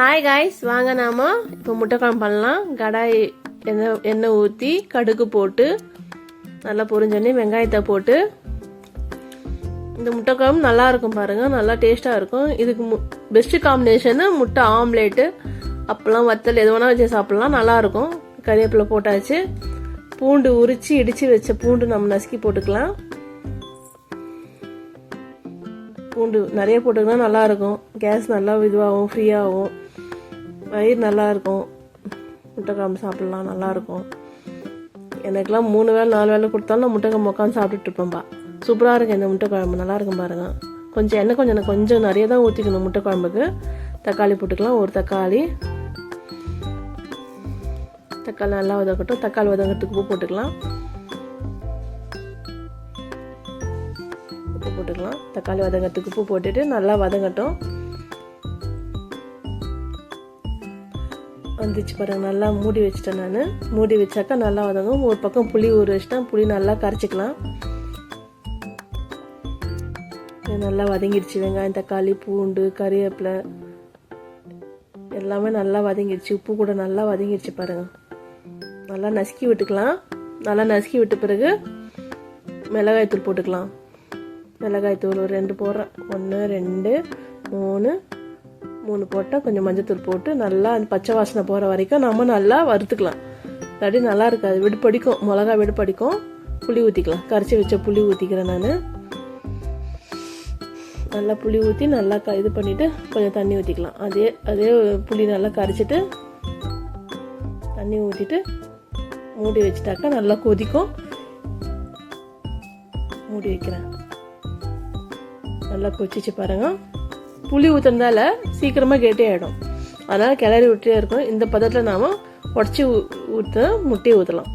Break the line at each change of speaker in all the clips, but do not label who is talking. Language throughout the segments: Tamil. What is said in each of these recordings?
ஹாய் காய்ஸ் வாங்க நாம இப்போ முட்டைக்குழம்பு பண்ணலாம். கடாய் எண்ணெய் எண்ணெய் ஊற்றி கடுகு போட்டு நல்லா பொரிஞ்சோடனே வெங்காயத்தை போட்டு இந்த முட்டைக்குழம்பு நல்லா இருக்கும் பாருங்க. நல்லா டேஸ்ட்டாக இருக்கும். இதுக்கு மு பெஸ்ட்டு காம்பினேஷனு முட்டை ஆம்லேட்டு அப்பெல்லாம் வத்தல் எது வேணால் வச்சு சாப்பிட்லாம். நல்லாயிருக்கும் கறிவேப்பிலை போட்டாச்சு. பூண்டு உரித்து இடித்து வச்ச பூண்டு நம்ம நசுக்கி போட்டுக்கலாம். பூண்டு நிறைய போட்டுக்கினா நல்லாயிருக்கும். கேஸ் நல்லா இதுவாகும் ஃப்ரீயாகும் வயிறு நல்லாயிருக்கும். முட்டைக்காம்பு முட்டை குழம்பு சாப்பிட்லாம் நல்லாயிருக்கும். எனக்கெல்லாம் மூணு வேளை நாலு வேளை கொடுத்தாலும் நான் முட்டை உட்காந்து சாப்பிட்டுட்டு இருப்பேன்பா. சூப்பராக இருக்கும் இந்த முட்டை குழம்பு நல்லா இருக்கும் பாருங்க. கொஞ்சம் எண்ணெய் கொஞ்சம் எனக்கு கொஞ்சம் நிறைய தான் ஊற்றிக்கணும் முட்டை குழம்புக்கு. தக்காளி போட்டுக்கலாம் ஒரு தக்காளி. தக்காளி நல்லா வதக்கட்டும். தக்காளி வதங்கிறதுக்கு உப்பு போட்டுக்கலாம். உப்பு போட்டுக்கலாம். தக்காளி வதங்கிறதுக்கு உப்பு போட்டுட்டு நல்லா வதங்கட்டும். வந்துச்சு பாருங்க நல்லா மூடி வச்சிட்டேன் நான். மூடி வச்சாக்கா நல்லா வதங்கும். ஒரு பக்கம் புளி ஊற வச்சுட்டேன் புளி நல்லா கரைச்சிக்கலாம். நல்லா வதங்கிடுச்சு. வெங்காயம் தக்காளி பூண்டு கறிவேப்பிலை எல்லாமே நல்லா வதங்கிடுச்சு. உப்பு கூட நல்லா வதங்கிடுச்சு பாருங்க. நல்லா நசுக்கி விட்டுக்கலாம். நல்லா நசுக்கி விட்ட பிறகு மிளகாய் தூள் போட்டுக்கலாம். மிளகாய்த்தூள் ஒரு ரெண்டு போடுறேன். ஒன்று ரெண்டு மூணு. மூணு போட்டால் கொஞ்சம் மஞ்சத்தூள் போட்டு நல்லா அந்த பச்சை வாசனை போகிற வரைக்கும் நம்ம நல்லா வறுத்துக்கலாம். இல்லாட்டி நல்லா இருக்காது. விடுப்படிக்கும் மிளகா விடுப்படிக்கும் புளி ஊற்றிக்கலாம் கரைச்சி வச்ச புளி ஊற்றிக்கிறேன் நான். நல்லா புளி ஊற்றி நல்லா க இது பண்ணிவிட்டு கொஞ்சம் தண்ணி ஊற்றிக்கலாம் அதே அதே புளி நல்லா கரைச்சிட்டு தண்ணி ஊற்றிட்டு மூடி வச்சுட்டாக்கா நல்லா கொதிக்கும். மூடி வைக்கிறேன். நல்லா கொச்சிச்சு பாருங்கள் புளி ஊற்றுறதால சீக்கிரமாக கெட்டே ஆகிடும் அதனால் கிளறி விட்டே இருக்கும் இந்த பதத்தில் நாம் உடச்சி ஊற்ற முட்டையை ஊற்றலாம்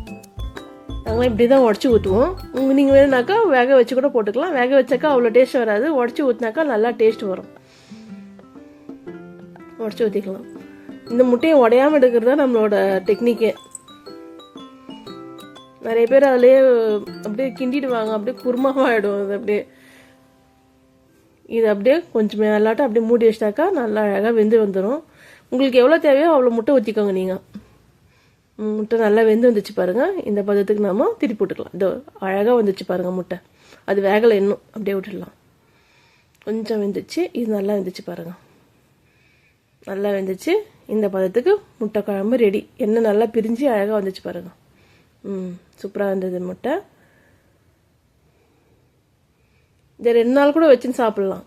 நாங்களாம் இப்படி தான் உடச்சி ஊற்றுவோம் உங்கள் நீங்கள் வேணுனாக்கா வேக வச்சு கூட போட்டுக்கலாம். வேக வச்சாக்கா அவ்வளோ டேஸ்ட் வராது. உடச்சி ஊற்றினாக்கா நல்லா டேஸ்ட் வரும். உடச்சி ஊற்றிக்கலாம் இந்த முட்டையை உடையாமல் எடுக்கிறது தான் நம்மளோட டெக்னிக்கே நிறைய பேர் அதுலேயே அப்படியே கிண்டிடுவாங்க. அப்படியே குருமாவாகிடும் அது அப்படியே. இது அப்படியே கொஞ்சம் மேலாட்டம் அப்படியே மூடி வச்சிட்டாக்கா நல்லா அழகாக வெந்து வந்துடும் உங்களுக்கு எவ்வளோ தேவையோ அவ்வளோ முட்டை ஊற்றிக்கோங்க நீங்கள் முட்டை நல்லா வெந்து வந்துச்சு பாருங்கள் இந்த பதத்துக்கு நாம திருப்பி விட்டுக்கலாம் இதோ அழகாக வந்துச்சு பாருங்கள் முட்டை. அது வேகலை இன்னும். அப்படியே விட்டுடலாம். கொஞ்சம் வெந்துச்சு. இது நல்லா வெந்துச்சு பாருங்கள் நல்லா வெந்துச்சு. இந்த பதத்துக்கு முட்டை குழம்பு ரெடி எண்ணெய் நல்லா பிரிஞ்சு அழகாக வந்துச்சு பாருங்கள் ம் சூப்பராக இருந்தது முட்டை. இதை ரெண்டு நாள் கூட வச்சுன்னு சாப்பிட்லாம்.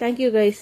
Thank you guys